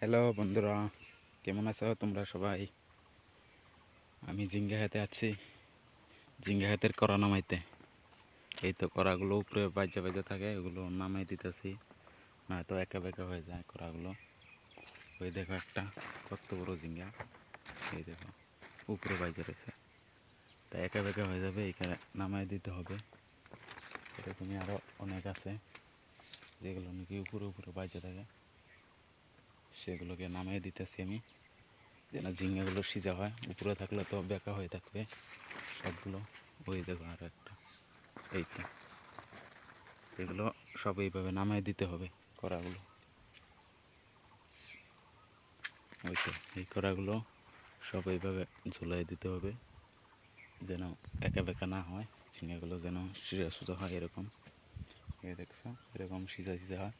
Hello বন্ধুরা, কেমন আছো তোমরা সবাই? আমি জিঙ্গা হাতে আছি জিঙ্গা হাতের করা নামাইতে। এই তো করাগুলো উপরে বাজে বাজে থাকে, এগুলো নামাই দিতেছি নয়তো একা বেঁকা হয়ে যায় করাগুলো ওই দেখো একটা, কত বড় জিঙ্গা এই দেখো, উপরে বাজে রয়েছে। তা একা বেঁকা হয়ে যাবে, এখানে নামাই দিতে হবে। এরকমই আরও অনেক আছে, যেগুলো নাকি উপরে উপরে বাজে থাকে। সেগুলোকে নামিয়ে দিতেছি আমি। যেন ঝিঙ্গাগুলো সিজা হয়, উপরে থাকলে তো বেঁকা হয়ে থাকবে সবগুলো। ওই দেখো আর একটা, এই তো। এগুলো সব এইভাবে নামিয়ে দিতে হবে কড়াগুলো। ওই তো, এই কড়াগুলো সব এইভাবে ঝুলাই দিতে হবে, যেন একা বেঁকা না হয়। ঝিঙ্গাগুলো যেন সিজা সুজা হয় এরকম। এই দেখছ, এরকম সিজা সিজা হয়।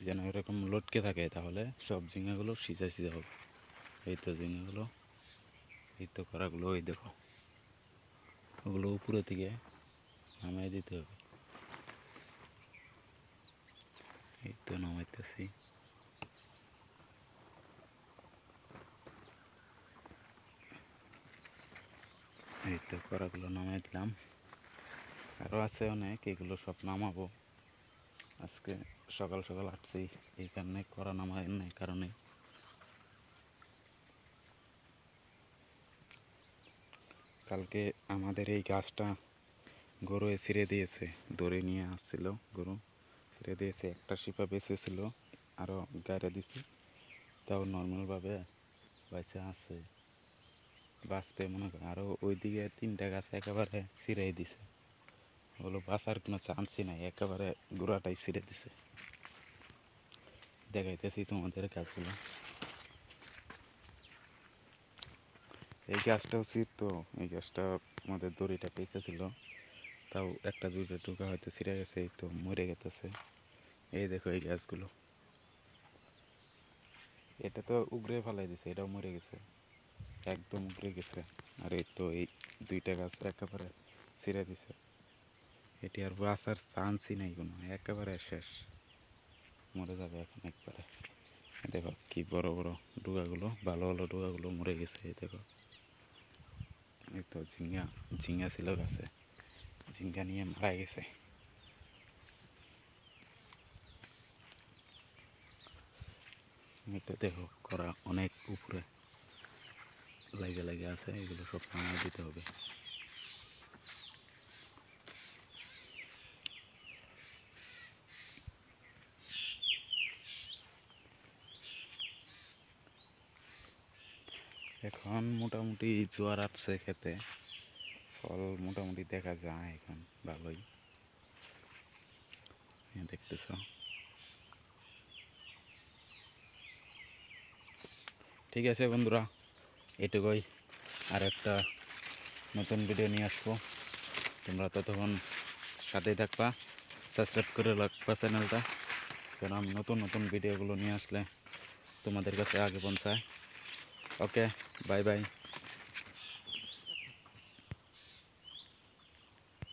যেন এরকম লটকে থাকে, তাহলে সব ঝিঙাগুলো সিজা সিজা হবে। এই তো ঝিঙাগুলো এই তো করাগুলো ওই দেখো। ওগুলো উপরে থেকে নামাই দিতে হবে। এই তো নামাইতেছি। এই তো করাগুলো নামাই দিলাম। আরও আছে অনেক, এগুলো সব নামাবো। আজকে সকাল সকাল আসছি, এই কারণে করা নামায় নাই কারণে। কালকে আমাদের এই গাছটা গরু ছিঁড়ে দিয়েছে, দড়ি নিয়ে আসছিল গরু, ছিঁড়ে দিয়েছে, একটা শিপা বেঁচেছিল আরও গাড়ে দিছি। তাও নর্মালভাবে বাচ্চা আছে। বাঁচতে মনে করে আরও ওইদিকে তিনটা গাছ একেবারে ছিঁড়াই দিছে। ওগুলো বাঁচার কোনো চান্সই নাই, একেবারে গোড়াটাই ছিঁড়ে দিছে। দেখাইতেছি তোমাদের গাছগুলো এই গাছটাও ছিঁড়তো এই গাছটা আমাদের দড়িটা পেঁচেছিল, তাও একটা দুইটা টুকা হয়তো ছিঁড়ে গেছে, এই তো মরে গেতেছে। এই দেখো এই গাছগুলো। এটা তো উগড়ে ফেলাই দিছে, এটাও মরে গেছে, একদম উগড়ে গেছে। আর এই তো এই দুইটা গাছ একেবারে ছিঁড়ে দিছে। এটি আর বাঁচার চান্সই নাই কোনো, একেবারে শেষ। মরে যাবে এখন একবারে। দেখো কি বড় বড় ডুগাগুলো, ভালো ভালো ডুগাগুলো মরে গেছে দেখো। এই তো ঝিঙ্গা ঝিঙ্গা ছিল গাছে। ঝিঙ্গা নিয়ে মারা গেছে। এই দেখো করা অনেক উপরে। লাগে লাগে আছে, এগুলো সব নামায় দিতে হবে। এখন মোটামুটি জোয়ার আসছে খেতে। ফল মোটামুটি দেখা যায় এখন, ভালোই। দেখতেছ। ঠিক আছে বন্ধুরা, এটুকুই। আর একটা নতুন ভিডিও নিয়ে আসব। তোমরা ততক্ষণ সাথেই থাকবা সাবস্ক্রাইব করে রাখবা চ্যানেলটা কারণ আমি নতুন নতুন ভিডিওগুলো নিয়ে আসলে তোমাদের কাছে আগে পৌঁছায়। ಓಕೆ ಬಾಯ್ ಬಾಯ್